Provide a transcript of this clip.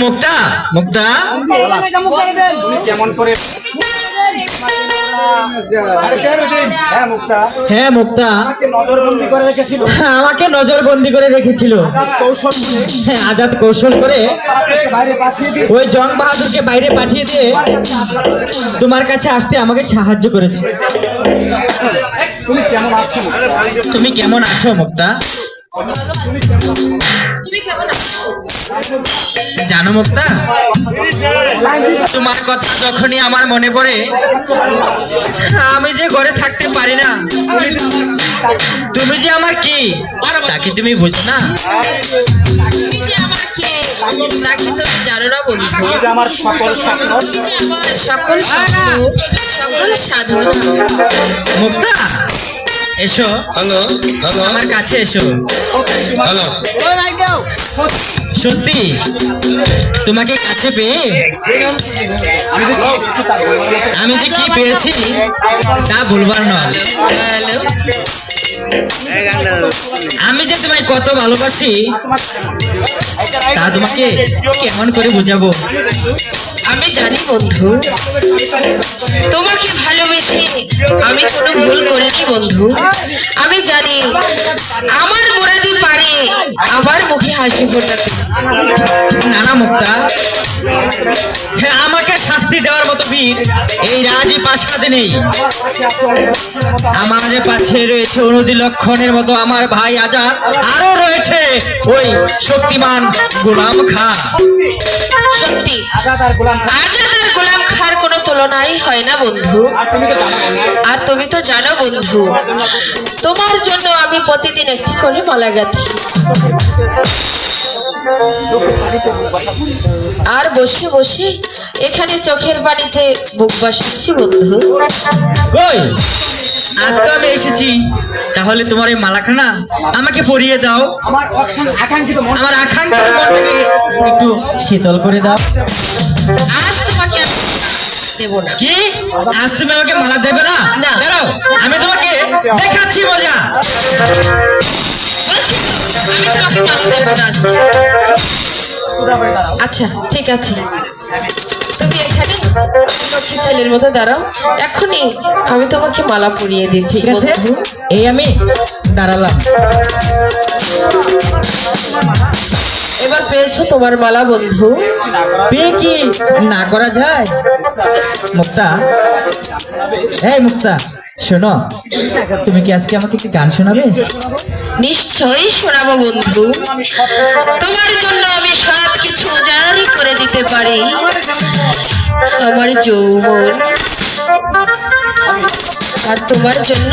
মুক্তা মুক্তা। কেমন করে হ্যাঁ মুক্তা। হ্যাঁ আমাকে নজরবন্দি করে রেখেছিল। হ্যাঁ, করে রেখেছিল কৌশল হ্যাঁ আজাদ কৌশল করে ওই জং বাহাদুরকে বাইরে পাঠিয়ে দিয়ে তোমার কাছে আসতে আমাকে সাহায্য করেছে। তুমি কেমন আছো? তুমি কেমন আছো মুক্তা? জানো মুক্তা? তোমার কথা যখনই আমার মনে পড়ে আমি যে ঘরে থাকতে পারি না তুমি যে আমার কি? তাকে তুমি বুঝো না? তাকে তুমি জানো না বন্ধু। আমার সকল সাধনা মুক্তা? এসো। হ্যালো হ্যালো আমার কাছে এসো। হ্যালো সত্যি? তোমাকে কাছে পেয়ে? আমি যে কি পেয়েছি তা বলবার নয়। হ্যালো আমি যে তোমায় কত ভালোবাসি তা তোমাকে কেমন করে বুঝাবো? আমি জানি বন্ধু। তোমাকে ভালোবেসে আমি কোনো ভুল করিনি বন্ধু। আমি জানি আমার মুরাদি পারে আমার মুখে হাসি ফোটাতে। নানা মুক্তা হ্যাঁ আমাকে শাস্তি দেওয়ার মতো বীর এই রাজি পাশাতে নেই। আমার পাশে রয়েছে অনুজি লক্ষণের মতো আমার ভাই আজাদ। আরও রয়েছে ওই শক্তিমান গোলাম খা। সত্যি আজাদ আর গোলাম খার কোনো তুলনাই হয় না বন্ধু। আর তুমি তো জানো আর তুমি তো জানো বন্ধু। তোমার জন্য আমি প্রতিদিন একটি করে মালা গাঁথি আর বসে বসে এখানে চোখের পানিতে বুক বাসাচ্ছি বন্ধু। কই? আজ তো আমি এসেছি। তাহলে তোমার এই মালাখানা আমাকে পরিয়ে দাও। আমার আকাঙ্ক্ষিত মন আমার আকাঙ্ক্ষিত মনটাকে একটু শীতল করে দাও। আজ তোমাকে দেব না। কি? আজ তুমি আমাকে মালা দেবে না? না। দাঁড়াও আমি তোমাকে দেখাচ্ছি মজা। আচ্ছা ঠিক আছে। তুমি এখানে ছেলের মতো দাঁড়াও। এখনই আমি তোমাকে মালা পরিয়ে দিচ্ছি ঠিক আছে। এই আমি দাঁড়ালাম। এবার পেয়েছ তোমার মালা বন্ধু। বিয়ে কি না করা যায়? মুক্তা। এই মুক্তা। শোনো, তুমি কি আজকে আমাকে একটি গান শোনাবে? নিশ্চয়ই শোনাবো বন্ধু। তোমার জন্য আমি সব কিছু জারি করে দিতে পারি। আমার যৌবন। আর তোমার জন্য